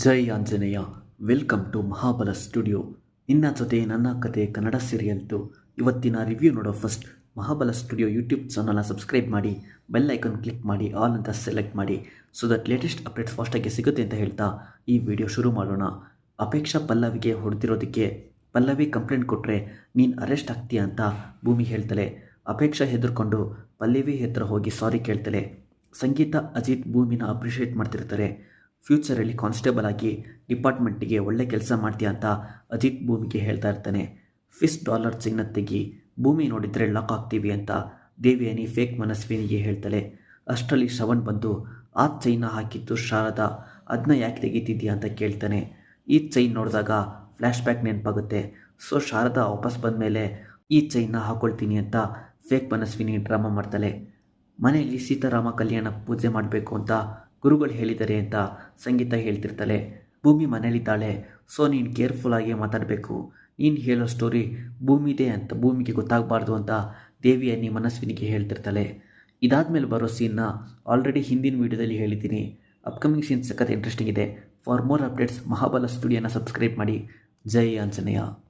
Jai Anjaneya, welcome to Mahabala studio. ನಿನ್ನ ಜೊತೆ ನನ್ನ ಕತೆ ಕನ್ನಡ ಸೀರಿಯಲ್ದು ಇವತ್ತಿನ ರಿವ್ಯೂ ನೋಡೋ ಫಸ್ಟ್ ಮಹಾಬಲ ಸ್ಟುಡಿಯೋ ಯೂಟ್ಯೂಬ್ ಚಾನಲ್ನ ಸಬ್ಸ್ಕ್ರೈಬ್ ಮಾಡಿ, ಬೆಲ್ ಐಕನ್ ಕ್ಲಿಕ್ ಮಾಡಿ, ಆಲ್ ಅಂತ ಸೆಲೆಕ್ಟ್ ಮಾಡಿ ಸೊ ದಟ್ ಲೇಟೆಸ್ಟ್ ಅಪ್ಡೇಟ್ಸ್ ಫಾಸ್ಟಾಗಿ ಸಿಗುತ್ತೆ ಅಂತ ಹೇಳ್ತಾ ಈ ವಿಡಿಯೋ ಶುರು ಮಾಡೋಣ. ಅಪೇಕ್ಷಾ ಪಲ್ಲವಿಗೆ ಹೊಡೆದಿರೋದಕ್ಕೆ ಪಲ್ಲವಿ ಕಂಪ್ಲೇಂಟ್ ಕೊಟ್ಟರೆ ನೀನು ಅರೆಸ್ಟ್ ಆಗ್ತೀಯ ಅಂತ ಭೂಮಿ ಹೇಳ್ತಾಳೆ ಅಪೇಕ್ಷಾ ಹೆದರ್ಕೊಂಡು ಪಲ್ಲವಿ ಹತ್ರ ಹೋಗಿ ಸಾರಿ ಕೇಳ್ತಾಳೆ ಸಂಗೀತ, ಅಜಿತ್ ಭೂಮಿನ ಅಪ್ರಿಷಿಯೇಟ್ ಮಾಡ್ತಿರ್ತಾರೆ. ಫ್ಯೂಚರಲ್ಲಿ ಕಾನ್ಸ್ಟೇಬಲ್ ಆಗಿ ಡಿಪಾರ್ಟ್ಮೆಂಟಿಗೆ ಒಳ್ಳೆ ಕೆಲಸ ಮಾಡ್ತೀಯ ಅಂತ ಅಜಿತ್ ಭೂಮಿಗೆ ಹೇಳ್ತಾ ಇರ್ತಾನೆ. ಫಿಸ್ ಡಾಲರ್ ಚೈನ ತೆಗಿ, ಭೂಮಿ ನೋಡಿದರೆ ಲಾಕ್ ಆಗ್ತೀವಿ ಅಂತ ದೇವಿಯಾನಿ ಫೇಕ್ ಮನಸ್ವಿನಿಗೆ ಹೇಳ್ತಾಳೆ. ಅಷ್ಟರಲ್ಲಿ ಶ್ರವಣ್ ಬಂದು, ಆ ಚೈನ್ನ ಹಾಕಿದ್ದು ಶಾರದಾ ಅದನ್ನ ಯಾಕೆ ತೆಗಿತಿದ್ಯಾ ಅಂತ ಕೇಳ್ತಾನೆ. ಈ ಚೈನ್ ನೋಡಿದಾಗ ಫ್ಲ್ಯಾಶ್ ಬ್ಯಾಕ್ ನೆನಪಾಗುತ್ತೆ. ಸೊ ಶಾರದಾ ವಾಪಸ್ ಬಂದ ಮೇಲೆ ಈ ಚೈನ್ನ ಹಾಕೊಳ್ತೀನಿ ಅಂತ ಫೇಕ್ ಮನಸ್ವಿನಿ ಡ್ರಾಮಾ ಮಾಡ್ತಾಳೆ. ಮನೆಯಲ್ಲಿ ಸೀತಾರಾಮ ಕಲ್ಯಾಣ ಪೂಜೆ ಮಾಡಬೇಕು ಅಂತ ಗುರುಗಳು ಹೇಳಿದ್ದಾರೆ ಅಂತ ಸಂಗೀತ ಹೇಳ್ತಿರ್ತಾಳೆ. ಭೂಮಿ ಮನೇಲಿದ್ದಾಳೆ. ಸೊ ನೀನು ಕೇರ್ಫುಲ್ಲಾಗಿ ಮಾತಾಡಬೇಕು. ನೀನು ಹೇಳೋ ಸ್ಟೋರಿ ಭೂಮಿದೆ ಅಂತ, ಭೂಮಿಗೆ ಗೊತ್ತಾಗಬಾರ್ದು ಅಂತ ದೇವಿಯನ್ನಿ ಮನಸ್ವಿನಿಗೆ ಹೇಳ್ತಿರ್ತಾಳೆ. ಇದಾದಮೇಲೆ ಬರೋ ಸೀನ್ನ ಆಲ್ರೆಡಿ ಹಿಂದಿನ ವೀಡಿಯೋದಲ್ಲಿ ಹೇಳಿದ್ದೀನಿ. ಅಪ್ಕಮಿಂಗ್ ಸೀನ್ ಸಖತ್ ಇಂಟ್ರೆಸ್ಟಿಂಗ್ ಇದೆ. ಫಾರ್ ಮೋರ್ ಅಪ್ಡೇಟ್ಸ್ ಮಹಾಬಲ ಸ್ಟುಡಿಯೋನ ಸಬ್ಸ್ಕ್ರೈಬ್ ಮಾಡಿ. ಜೈ ಆಂಜನೇಯ.